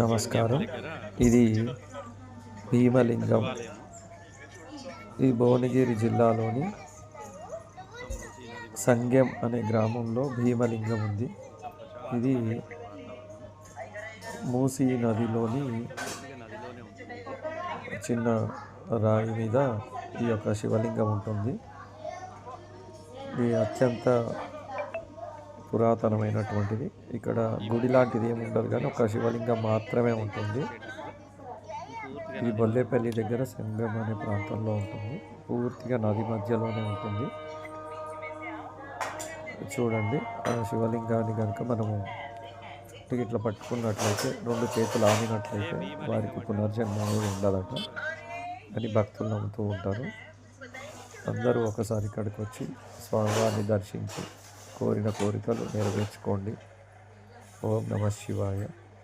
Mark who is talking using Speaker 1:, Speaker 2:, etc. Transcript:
Speaker 1: నమస్కారం. ఇది భీమలింగం. ఈ భువనగిరి జిల్లాలోని సంగెం అనే గ్రామంలో భీమలింగం ఉంది. ఇది మూసీ నదిలోని చిన్న రాయి మీద ఈ యొక్క శివలింగం ఉంటుంది. ఇది అత్యంత పురాతనమైనటువంటిది. ఇక్కడ గుడి లాంటిది ఏమి ఉండదు కానీ ఒక శివలింగం మాత్రమే ఉంటుంది. ఈ బొల్లేపల్లి దగ్గర సంగం అనే ప్రాంతంలో ఉంటుంది. పూర్తిగా నది మధ్యలోనే ఉంటుంది. చూడండి ఆ శివలింగాన్ని కనుక మనము టికెట్లు పట్టుకున్నట్లయితే రెండు చేతులు ఆగినట్లయితే వారికి పునర్జన్మ అనేది ఉండదట అని భక్తులు నమ్ముతూ ఉంటారు. అందరూ ఒకసారి ఇక్కడికి వచ్చి స్వామివారిని దర్శించి కోరిన కోరికలు నెరవేర్చుకోండి. ఓం నమ శివాయ.